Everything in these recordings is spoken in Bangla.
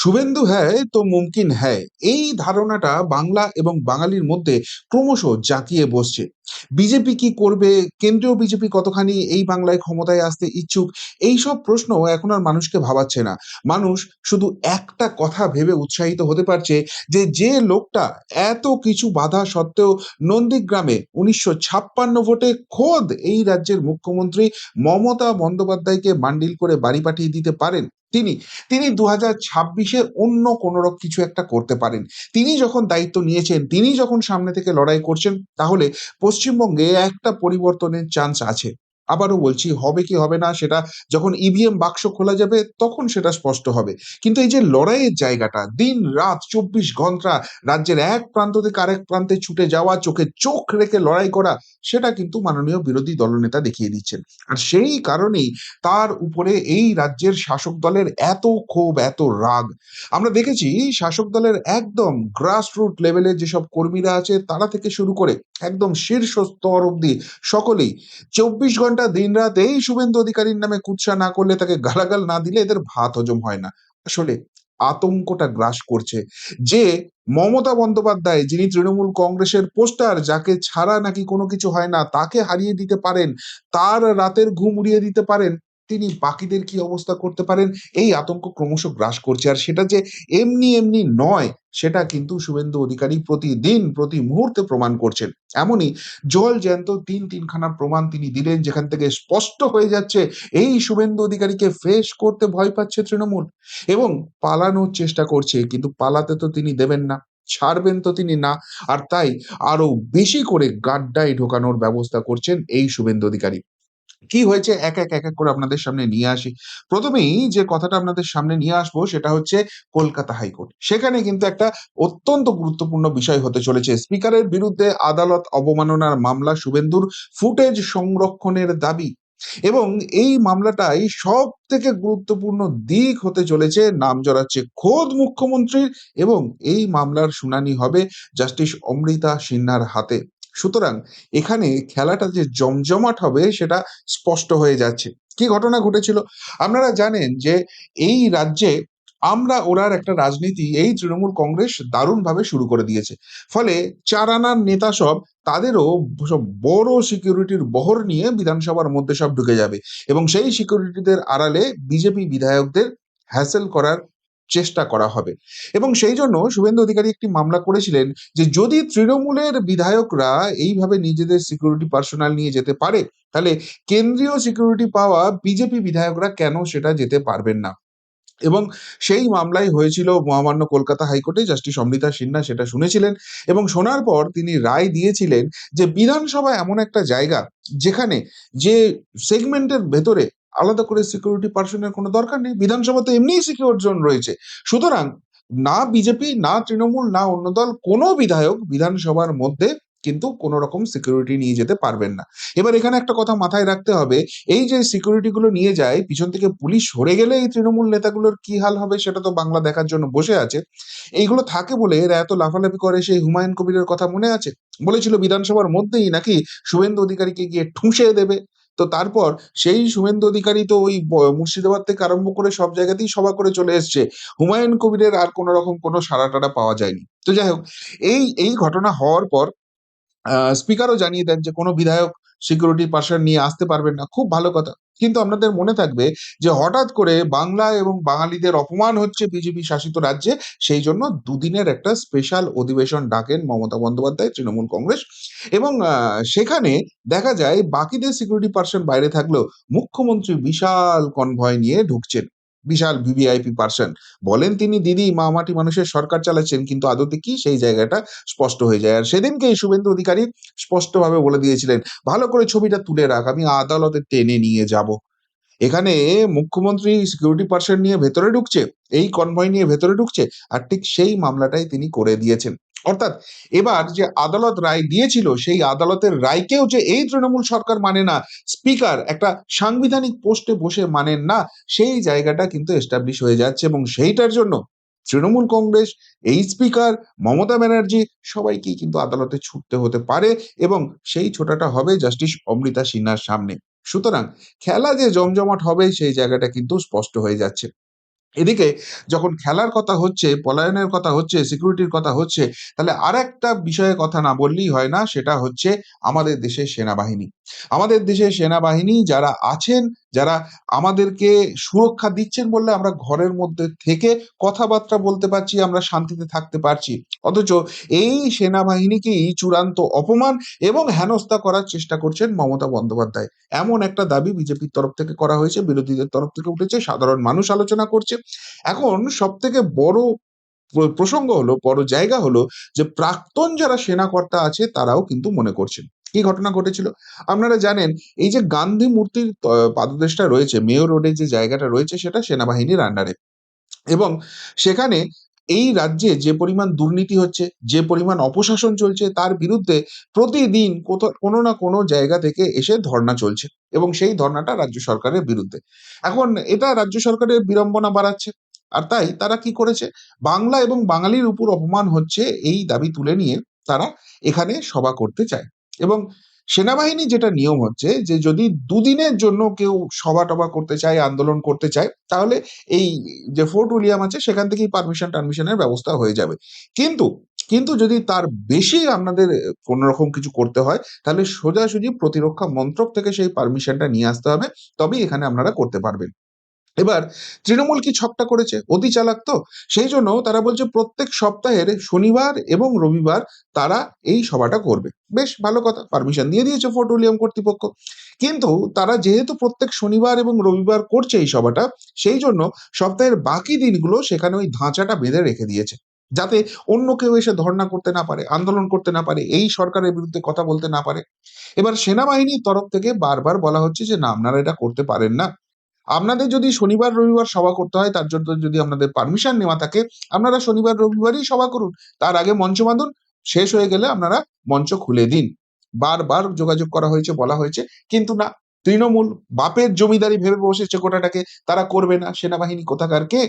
শুভেন্দু হ্যায় তো মুমকিন হ্যায়। এই ধারণাটা বাংলা এবং বাঙালির মধ্যে ক্রমশ জাঁকিয়ে বসছে। বিজেপি কি করবে? কেন্দ্রীয় বিজেপি কতখানি এই বাংলায় ক্ষমতায় আসতে ইচ্ছুক? এইসব প্রশ্ন এখন আর মানুষকে ভাবাচ্ছে না। মানুষ শুধু একটা কথা ভেবে উৎসাহিত হতে পারছে যে যে লোকটা এত কিছু বাধা সত্ত্বেও নন্দীগ্রামে উনিশশো ছাপ্পান্ন ভোটে খোদ এই রাজ্যের মুখ্যমন্ত্রী মমতা বন্দ্যোপাধ্যায়কে মান্ডিল করে বাড়ি পাঠিয়ে দিতে পারেন। তিনি তিনি দু হাজার ছাব্বিশে অন্য কোনো রক কিছু একটা করতে পারেন। তিনি যখন দায়িত্ব নিয়েছেন, তিনি যখন সামনে থেকে লড়াই করছেন, তাহলে পশ্চিমবঙ্গে একটা পরিবর্তনের চান্স আছে। আবারও বলছি, হবে কি হবে না সেটা যখন ইভিএম বাক্স খোলা যাবে তখন সেটা স্পষ্ট হবে। কিন্তু এই যে লড়াইয়ের জায়গাটা, দিন, রাত, চব্বিশ ঘণ্টা, রাজ্যের এক প্রান্ত থেকে আরেক প্রান্তে ছুটে যাওয়া, চোখে চোখ রেখে লড়াই করা, সেটা কিন্তু মাননীয় বিরোধী দলনেতা দেখিয়ে দিচ্ছেন। আর সেই কারণেই তার উপরে এই রাজ্যের শাসক দলের এত ক্ষোভ, এত রাগ। আমরা দেখেছি শাসক দলের একদম গ্রাসরুট লেভেলের যেসব কর্মীরা আছে, তারা থেকে শুরু করে একদম শীর্ষ স্তর অব্দি সকলেই চব্বিশ ঘণ্টা দিন রাত এই শুভেন্দু অধিকারীর নামে কুৎসা না করলে তাকে গালাগাল না দিলে এদের ভাত হজম হয় না। আসলে আতঙ্কটা গ্রাস করছে যে মমতা বন্দ্যোপাধ্যায়, যিনি তৃণমূল কংগ্রেসের পোস্টার, যাকে ছাড়া নাকি কোনো কিছু হয় না, তাকে হারিয়ে দিতে পারেন, তার রাতের ঘুম উড়িয়ে দিতে পারেন তিনি বাকিদের কি অবস্থা করতে পারেন? এই আতঙ্ক ক্রমশ গ্রাস করছে। আর সেটা যে এমনি এমনি নয়, সেটা কিন্তু শুভেন্দু অধিকারী প্রতিদিন, প্রতি মুহূর্তে প্রমাণ করছেন। এমনই জল জ্যান্ত তিন তিনখানা প্রমাণ তিনি দিলেন, যেখান থেকে স্পষ্ট হয়ে যাচ্ছে এই শুভেন্দু অধিকারীকে ফেস করতে ভয় পাচ্ছে তৃণমূল। এবং পালানোর চেষ্টা করছে, কিন্তু পালাতে তো তিনি দেবেন না, ছাড়বেন তো তিনি না, আর তাই আরও বেশি করে গাড্ডায় ঢোকানোর ব্যবস্থা করছেন এই শুভেন্দু অধিকারী। কি হয়েছে? এক এক এক এক করে আপনাদের সামনে নিয়ে আসি। প্রথমেই যে কথাটা আপনাদের সামনে নিয়ে আসব সেটা হচ্ছে কলকাতা হাইকোর্ট। সেখানে কিন্তু একটা অত্যন্ত গুরুত্বপূর্ণ বিষয় হতে চলেছে। স্পিকারের বিরুদ্ধে আদালত অবমাননার মামলা শুভেন্দুর ফুটেজ সংরক্ষণের দাবি। এবং এই মামলাটাই সব থেকে গুরুত্বপূর্ণ দিক হতে চলেছে নাম জড়াচ্ছে খোদ মুখ্যমন্ত্রীর এবং এই মামলার শুনানি হবে জাস্টিস অমৃতা সিনহার হাতে। সুতরাং এখানে খেলাটা যে জমজমাট হবে সেটা স্পষ্ট হয়ে যাচ্ছে। কি ঘটনা ঘটেছিল? আপনারা জানেন যে এই রাজ্যে আমরা ওরার একটা রাজনীতি এই তৃণমূল কংগ্রেস দারুণভাবে শুরু করে দিয়েছে। ফলে চার আনার নেতা সব, তাদেরও সব বড় সিকিউরিটির বহর নিয়ে বিধানসভার মধ্যে সব ঢুকে যাবে। এবং সেই সিকিউরিটিদের আড়ালে বিজেপি বিধায়কদের হ্যাসেল করার চেষ্টা করা হবে। এবং সেই জন্য শুভেন্দু অধিকারী একটি মামলা করেছিলেন যে, যদি তৃণমূলের বিধায়করা এইভাবে নিজেদের সিকিউরিটি পার্সোনাল নিয়ে যেতে পারে, তাহলে কেন্দ্রীয় সিকিউরিটি পাওয়া বিজেপি বিধায়করা কেন সেটা যেতে পারবেন না? এবং সেই মামলায় হয়েছিল মহামান্য কলকাতা হাইকোর্টে জাস্টিস অমৃতা সিনহা সেটা শুনেছিলেন এবং শোনার পর তিনি রায় দিয়েছিলেন যে, বিধানসভা এমন একটা জায়গা যেখানে যে সেগমেন্টের ভেতরে আলাদা করে সিকিউরিটি পার্সনের কোনো দরকার নেই। বিধানসভা তো এমনিই সিকিউর জোন রয়েছে। সুতরাং না বিজেপি, না তৃণমূল, না অন্য দল, কোনো বিধায়ক বিধানসভার মধ্যে কিন্তু কোনো রকম সিকিউরিটি নিয়ে যেতে পারবেন না। এবার এখানে একটা কথা মাথায় রাখতে হবে। এই যে সিকিউরিটি গুলো নিয়ে যায়, পিছন থেকে পুলিশ সরে গেলে এই তৃণমূল নেতাগুলোর কি হাল হবে সেটা তো বাংলা দেখার জন্য বসে আছে। এইগুলো থাকে বলে এরা এত লাফালাফি করে, সেই হুমায়ুন কবিরের কথা মনে আছে? বলেছিল বিধানসভার মধ্যেই নাকি শুভেন্দু অধিকারীকে গিয়ে ঠুসে দেবে। তো তারপর সেই শুভেন্দু অধিকারী তো ওই মুর্শিদাবাদ থেকে আরম্ভ করে সব জায়গাতেই সভা করে চলে এসছে। হুমায়ুন কবিরের আর কোনো রকম কোনো সাড়া টাড়া পাওয়া যায়নি। তো যাই হোক, এই এই ঘটনা হওয়ার পর স্পিকারও জানিয়ে দেন যে কোনো বিধায়ক সিকিউরিটি পার্সন নিয়ে আসতে পারবেন না। খুব ভালো কথা। কিন্তু আপনাদের মনে থাকবে যে হঠাৎ করে বাংলা এবং বাঙালিদের অপমান হচ্ছে বিজেপি শাসিত রাজ্যে, সেই জন্য দুদিনের একটা স্পেশাল অধিবেশন ডাকেন মমতা বন্দ্যোপাধ্যায়, তৃণমূল কংগ্রেস। এবং সেখানে দেখা যায় বাকিদের সিকিউরিটি পার্সন বাইরে থাকলেও মুখ্যমন্ত্রী বিশাল কনভয় নিয়ে ঢুকছেন। বিশাল ভিভিআইপি পার্সন বলেন তিনি, দিদি, মামাটি মানুষের সরকার চালাচ্ছেন, কিন্তু আদতে কি সেই জায়গাটা স্পষ্ট হয়ে যায়? আর সেদিনকে শুভেন্দু অধিকারী স্পষ্টভাবে বলে দিয়েছিলেন, ভালো করে ছবিটা তুলে রাখ, আমি আদালতে টেনে নিয়ে যাব। এখানে মুখ্যমন্ত্রী সিকিউরিটি পার্সন নিয়ে ভেতরে ঢুকছে, এই কনভয় নিয়ে ভেতরে ঢুকছে, আর ঠিক সেই মামলাটাই তিনি করে দিয়েছেন। অর্থাৎ এবার যে আদালত রায় দিয়েছিল, সেই আদালতের রায়কেও যে এই তৃণমূল সরকার মানে না স্পিকার একটা সাংবিধানিক পোস্টে বসে মানেন না, সেই জায়গাটা কিন্তু এস্টাবলিশ হয়ে যাচ্ছে এবং সেইটার জন্য তৃণমূল কংগ্রেস, এই স্পিকার মমতা ব্যানার্জি সবাইকেই কিন্তু আদালতে ছুটতে হতে পারে এবং সেই ছোটাটা হবে জাস্টিস অমৃতা সিনহার সামনে। সুতরাং খেলা যে জমজমাট হবে সেই জায়গাটা কিন্তু স্পষ্ট হয়ে যাচ্ছে। এদিকে যখন খেলার কথা হচ্ছে, পলায়নের কথা হচ্ছে সিকিউরিটির কথা হচ্ছে, তাহলে আর একটা বিষয়ে কথা না বললেই হয় না, সেটা হচ্ছে আমাদের দেশের সেনাবাহিনী। আমাদের দেশের সেনাবাহিনী যারা আছেন যারা আমাদেরকে সুরক্ষা দিচ্ছেন বললে আমরা ঘরের মধ্যে থেকে কথাবার্তা বলতে পারছি, আমরা শান্তিতে থাকতে পারছি। অথচ এই সেনাবাহিনীকেই চূড়ান্ত অপমান এবং হেনস্থা করার চেষ্টা করছেন মমতা বন্দ্যোপাধ্যায়। এমন একটা দাবি বিজেপির তরফ থেকে করা হয়েছে, বিরোধীদের তরফ থেকে উঠেছে, সাধারণ মানুষ আলোচনা করছে। এখন সব থেকে বড় প্রসঙ্গ হলো, বড় জায়গা হলো যে প্রাক্তন যারা সেনাকর্তা আছে তারাও কিন্তু মনে করছেন। কি ঘটনা ঘটেছিল? আপনারা জানেন, এই যে গান্ধী মূর্তির পাদদেশটা রয়েছে, মেয়র রোডে যে জায়গাটা রয়েছে সেটা সেনাবাহিনীর আন্ডারে এবং সেখানে এই রাজ্যে যে পরিমাণ দুর্নীতি হচ্ছে, যে পরিমাণ অপশাসন চলছে, তার বিরুদ্ধে প্রতিদিন কোনো না কোনো জায়গা থেকে এসে ধর্ণা চলছে। এবং সেই ধর্ণাটা রাজ্য সরকারের বিরুদ্ধে। এখন এটা রাজ্য সরকারের বিড়ম্বনা বাড়াচ্ছে। আর তাই তারা কি করেছে? বাংলা এবং বাঙালির উপর অপমান হচ্ছে এই দাবি তুলে নিয়ে তারা এখানে সভা করতে চায়। এবং সেনাবাহিনী যেটা নিয়ম হচ্ছে যে যদি দুদিনের জন্য কেউ সভা টভা করতে চায়, আন্দোলন করতে চায়, তাহলে এই যে ফোর্ট উইলিয়াম আছে সেখান থেকেই পারমিশন টারমিশনের ব্যবস্থা হয়ে যাবে। কিন্তু কিন্তু যদি তার বেশি আপনাদের কোনো রকম কিছু করতে হয়, তাহলে সোজাসুজি প্রতিরক্ষা মন্ত্রক থেকে সেই পারমিশনটা নিয়ে আসতে হবে। তবেই এখানে আপনারা করতে পারবেন। এবার তৃণমূল কি ছকটা করেছে? অতি চালাক তো। সেই জন্য তারা বলছে প্রত্যেক সপ্তাহের শনিবার এবং রবিবার তারা এই সভাটা করবে। বেশ, ভালো কথা। পারমিশন দিয়ে দিয়েছে ফোর্ট উইলিয়াম কর্তৃপক্ষ। কিন্তু তারা যেহেতু প্রত্যেক শনিবার এবং রবিবার করছে এই সভাটা, সেই জন্য সপ্তাহের বাকি দিনগুলো সেখানে ওই ধাঁচাটা বেঁধে রেখে দিয়েছে। যাতে অন্য কেউ এসে ধর্ণা করতে না পারে, আন্দোলন করতে না পারে, এই সরকারের বিরুদ্ধে কথা বলতে না পারে। এবার সেনাবাহিনীর তরফ থেকে বারবার বলা হচ্ছে যে, না, আপনারা এটা করতে পারেন না। আপনাদের যদি শনিবার, রবিবার সভা করতে হয়, তার জন্য যদি আপনাদের পারমিশন নেওয়া থাকে, আপনারা শনিবার, রবিবারই সভা করুন। তার আগে মঞ্চ বাঁধুন, শেষ হয়ে গেলে আপনারা মঞ্চ খুলে দিন। বারবার যোগাযোগ করা হয়েছে, বলা হয়েছে, কিন্তু না, তৃণমূল বাপের জমিদারি ভেবে বসেছে কোটাটাকে, তারা করবে না, সেনাবাহিনী কোথাকার কে?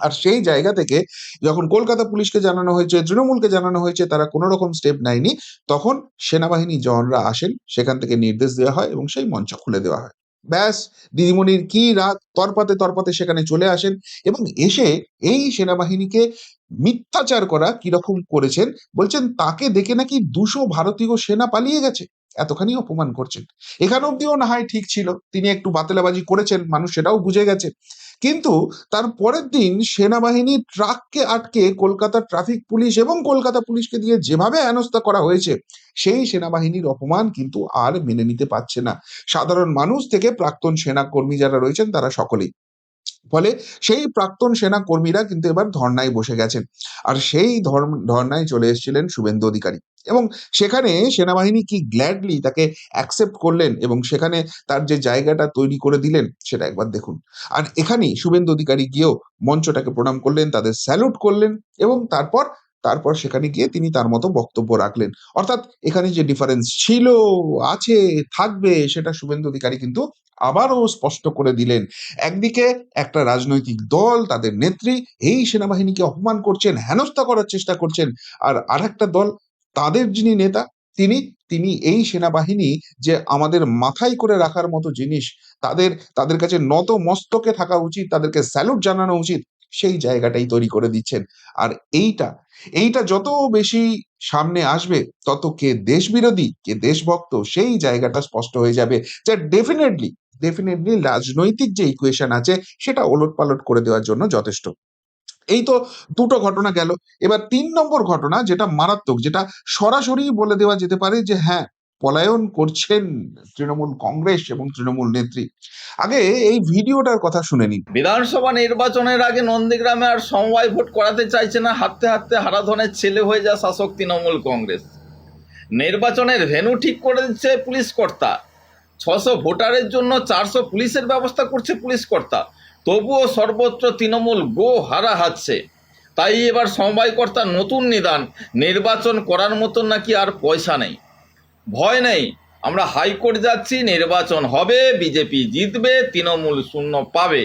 আর সেই জায়গা থেকে যখন কলকাতা পুলিশকে জানানো হয়েছে, তৃণমূলকে জানানো হয়েছে, তারা কোনো রকম স্টেপ নেয়নি, তখন সেনাবাহিনী জওয়ানরা আসেন, সেখান থেকে নির্দেশ দেওয়া হয় এবং সেই মঞ্চ খুলে দেওয়া হয়। ব্যাস, দিদিমণির কি রাগ তরপাতে তরপাতে সেখানে চলে আসেন এবং এসে এই সেনাবাহিনীকে মিথ্যাচার করা কীরকম করেছেন, বলছেন তাকে দেখে নাকি দুশো ভারতীয় সেনা পালিয়ে গেছে। এতখানি অপমান করছেন। এখানে অব্দিও না হয় ঠিক ছিল, তিনি একটু বাতেলাবাজি করেছেন, মানুষ সেটাও বুঝে গেছে। কিন্তু তার পরের দিন সেনাবাহিনী ট্রাককে আটকে কলকাতা ট্রাফিক পুলিশ এবং কলকাতা পুলিশকে দিয়ে যেভাবে হেনস্থা করা হয়েছে, সেই সেনাবাহিনীর অপমান কিন্তু আর মেনে নিতে পারছে না। সাধারণ মানুষ থেকে প্রাক্তন সেনা কর্মী যারা রয়েছেন, তারা সকলেই। ফলে সেই প্রাক্তন সেনা কর্মীরা কিন্তু এবার ধর্নায় বসে গেছেন। আর সেই ধর্ম- ধর্নায় চলে এসেছিলেন শুভেন্দু অধিকারী। এবং সেখানে সেনাবাহিনী কি গ্ল্যাডলি তাকে অ্যাকসেপ্ট করলেন এবং সেখানে তার যে জায়গাটা তৈরি করে দিলেন, সেটা একবার দেখুন। আর এখানেই শুভেন্দু অধিকারী গিয়েও মঞ্চটাকে প্রণাম করলেন, তাদের স্যালুট করলেন এবং তারপর তারপর সেখানে গিয়ে তিনি তার মতো বক্তব্য রাখলেন। অর্থাৎ এখানে যে ডিফারেন্স ছিল, আছে, থাকবে, সেটা শুভেন্দু অধিকারী কিন্তু আবারও স্পষ্ট করে দিলেন। একদিকে একটা রাজনৈতিক দল, তাদের নেত্রী, এই সেনাবাহিনীকে অপমান করছেন, হেনস্থা করার চেষ্টা করছেন, আর আরেকটা দল, তাদের যিনি নেতা, তিনি তিনি এই সেনাবাহিনী যে আমাদের মাথায় করে রাখার মতো জিনিস, তাদের তাদের কাছে নত মস্তকে থাকা উচিত, তাদেরকে স্যালুট জানানো উচিত সেই জায়গাটাই তৈরি করে দিচ্ছেন। আর এইটা এইটা যত বেশি সামনে আসবে, তত কে দেশ বিরোধী কে দেশভক্ত, সেই জায়গাটা স্পষ্ট হয়ে যাবে যা ডেফিনেটলি ডেফিনেটলি রাজনৈতিক যে ইকুয়েশন আছে, সেটা ওলট পালট করে দেওয়ার জন্য যথেষ্ট। এই তো দুটো ঘটনা গেল। এবার তিন নম্বর ঘটনা যেটা মারাত্মক, যেটা সরাসরি বলে দেওয়া যেতে পারে যে হ্যাঁ পলায়ন করছেন তৃণমূল কংগ্রেস এবং তৃণমূল নেত্রী। আগে এই ভিডিওটার কথা শুনে নিন। বিধানসভা নির্বাচনের আগে নন্দীগ্রামে আর সমবায় ভোট করাতে চাইছে না, হাঁটতে হাঁটতে হারাধনের ছেলে হয়ে যা শাসক তৃণমূল কংগ্রেস। নির্বাচনের ভেন্যু ঠিক করে দিচ্ছে পুলিশ কর্তা ছশো ভোটারের জন্য চারশো পুলিশের ব্যবস্থা করছে পুলিশ কর্তা তবুও সর্বত্র তৃণমূল গো হারা হাচ্ছে তাই এবার সমবায় কর্তার নতুন নিদান, নির্বাচন করার মতন নাকি আর পয়সা নেই। ভয় নেই। আমরা হাইকোর্ট যাচ্ছি নির্বাচন হবে বিজেপি জিতবে তৃণমূল শূন্য পাবে।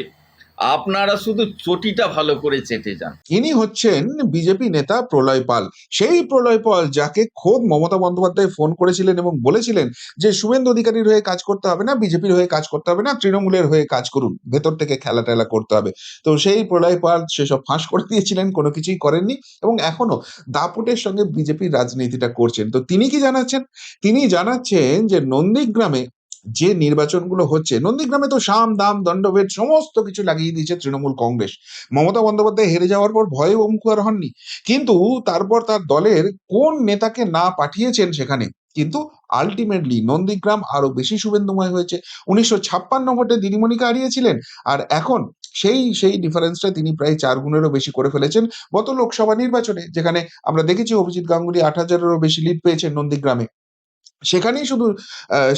আপনারা শুধু চটিটা ভালো করে চেটে যান। ইনি হচ্ছেন বিজেপি নেতা প্রলয় পাল। সেই প্রলয় পাল যাকে খোদ মমতা বন্দ্যোপাধ্যায় ফোন করেছিলেন এবং বলেছিলেন যে, শুভেন্দু অধিকারীর হয়ে কাজ করতে হবে না, বিজেপির হয়ে কাজ করতে হবে না, তৃণমূলের হয়ে কাজ করুন, ভেতর থেকে খেলা টেলা করতে হবে। তো সেই প্রলয় পাল সেসব ফাঁস করে দিয়েছিলেন, কোনো কিছুই করেননি এবং এখনও দাপুটের সঙ্গে বিজেপির রাজনীতিটা করছেন। তো তিনি কি জানাচ্ছেন? তিনি জানাচ্ছেন যে, নন্দীগ্রামে যে নির্বাচনগুলো হচ্ছে, নন্দীগ্রামে তো সাম দাম, দণ্ডভেদ সমস্ত কিছু লাগিয়ে দিয়েছে তৃণমূল কংগ্রেস। মমতা বন্দ্যোপাধ্যায় হেরে যাওয়ার পর ভয়ে মুখর হননি। কিন্তু তারপর তার দলের কোন নেতাকে না পাঠিয়েছেন সেখানে, কিন্তু আলটিমেটলি নন্দীগ্রাম আরও বেশি শুভেন্দুময় হয়েছে। উনিশশো ছাপ্পান্ন ভোটে দিদিমণিকে হারিয়েছিলেন, আর এখন সেই সেই ডিফারেন্সটা তিনি প্রায় চার গুণেরও বেশি করে ফেলেছেন গত লোকসভা নির্বাচনে, যেখানে আমরা দেখেছি অভিজিৎ গাঙ্গুলি আট হাজারেরও বেশি লিড পেয়েছেন নন্দীগ্রামে। সেখানেই শুধু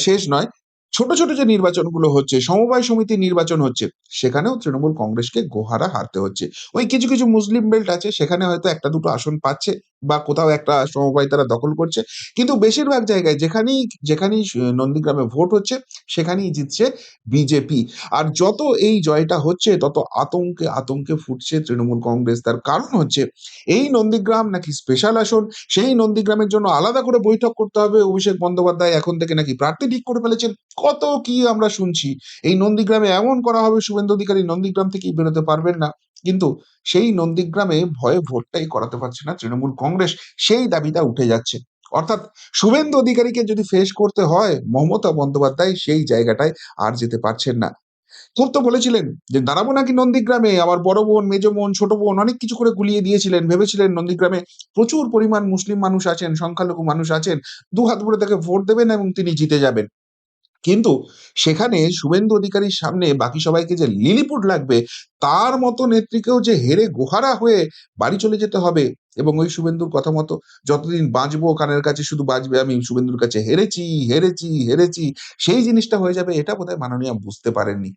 শেষ নয় ছোট ছোট যে নির্বাচনগুলো হচ্ছে, সমবায় সমিতি নির্বাচন হচ্ছে, সেখানেও তৃণমূল কংগ্রেসকে গোহারা হারতে হচ্ছে। ওই কিছু কিছু মুসলিম বেল্ট আছে, সেখানে হয়তো একটা দুটো আসন পাচ্ছে বা কোথাও একটা সমবায় তারা দখল করছে। কিন্তু বেশিরভাগ জায়গায় যেখানেই যেখানেই নন্দীগ্রামে ভোট হচ্ছে, সেখানেই জিতছে বিজেপি। আর যত এই জয়টা হচ্ছে, তত আতঙ্কে আতঙ্কে ফুটছে তৃণমূল কংগ্রেস। তার কারণ হচ্ছে, এই নন্দীগ্রাম নাকি স্পেশাল আসন, সেই নন্দীগ্রামের জন্য আলাদা করে বৈঠক করতে হবে। অভিষেক বন্দ্যোপাধ্যায় এখন থেকে নাকি প্রার্থী ঠিক করে ফেলেছেন। কত কি আমরা শুনছি। এই নন্দীগ্রামে এমন করা হবে, শুভেন্দু অধিকারী নন্দীগ্রাম থেকেই বেরোতে পারবেন না। কিন্তু সেই নন্দীগ্রামে ভয়ে ভোটটাই করাতে পারছে না তৃণমূল কংগ্রেস। সেই দাবিটা উঠে যাচ্ছে। অর্থাৎ শুভেন্দু অধিকারীকে যদি ফেস করতে হয়, মমতা বন্দ্যোপাধ্যায় সেই জায়গাটায় আর যেতে পারছেন না। খুব তো বলেছিলেন যে, দাঁড়াবো নাকি নন্দীগ্রামে? আমার বড় বোন, মেজ বোন, ছোট বোন অনেক কিছু করে গুলিয়ে দিয়েছিলেন, ভেবেছিলেন নন্দীগ্রামে প্রচুর পরিমাণ মুসলিম মানুষ আছেন, সংখ্যালঘু মানুষ আছেন। দু হাত ভরে তাকে ভোট দেবেন এবং তিনি জিতে যাবেন। কিন্তু সেখানে শুভেন্দু অধিকারীর সামনে বাকি সবাইকে যে লিলিপুট লাগবে, তার মতো নেত্রীকেও যে হেরে গোহারা হয়ে বাড়ি চলে যেতে হবে এবং ওই শুভেন্দুর কথা মতো যতদিন বাঁচবো কানের কাছে শুধু বাঁচবে আমি শুভেন্দুর কাছে হেরেছি হেরেছি হেরেছি, সেই জিনিসটা হয়ে যাবে এটা বোধহয় মাননীয় বুঝতে পারেননি।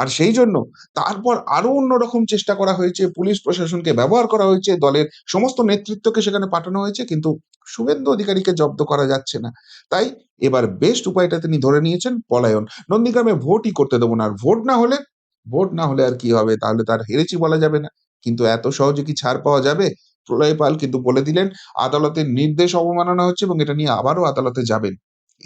আর সেই জন্য তারপর আরও অন্যরকম চেষ্টা করা হয়েছে, পুলিশ প্রশাসনকে ব্যবহার করা হয়েছে, দলের সমস্ত নেতৃত্বকে সেখানে পাঠানো হয়েছে, কিন্তু শুভেন্দু অধিকারীকে জব্দ করা যাচ্ছে না। তাই এবার বেস্ট উপায়টা তিনি ধরে নিয়েছেন, পলায়ন। নন্দীগ্রামে ভোটই করতে দেবো না, আর ভোট না হলে ভোট না হলে আর কি হবে? তাহলে তার হেরেছি বলা যাবে না। কিন্তু এত সহজে কি ছাড় পাওয়া যাবে? প্রলয় পাল কিন্তু বলে দিলেন, আদালতের নির্দেশ অবমাননা হচ্ছে এবং এটা নিয়ে আবারও আদালতে যাবেন।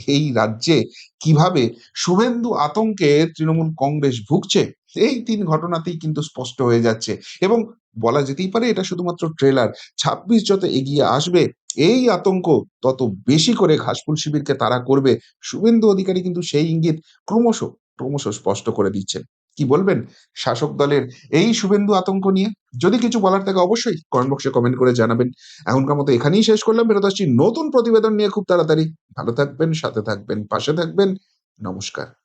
এই রাজ্যে কীভাবে শুভেন্দু আতঙ্কে তৃণমূল কংগ্রেস ভুগছে, এই তিন ঘটনাতেই কিন্তু স্পষ্ট হয়ে যাচ্ছে। এবং বলা যেতেই পারে এটা শুধুমাত্র ট্রেলার, ছাব্বিশ যত এগিয়ে আসবে, এই আতঙ্ক তত বেশি করে ঘাসফুল শিবিরকে তারা করবে। শুভেন্দু অধিকারী কিন্তু সেই ইঙ্গিত ক্রমশ ক্রমশ স্পষ্ট করে দিচ্ছেন। কি বলবেন? শাসক দলের এই শুভেন্দু আতঙ্ক নিয়ে যদি কিছু বলার থাকে অবশ্যই কমেন্ট বক্সে কমেন্ট করে জানাবেন। এখনকার মতো এখানেই শেষ করলাম। ফেরত আসছি নতুন প্রতিবেদন নিয়ে খুব তাড়াতাড়ি। ভালো থাকবেন, সাথে থাকবেন, পাশে থাকবেন। নমস্কার।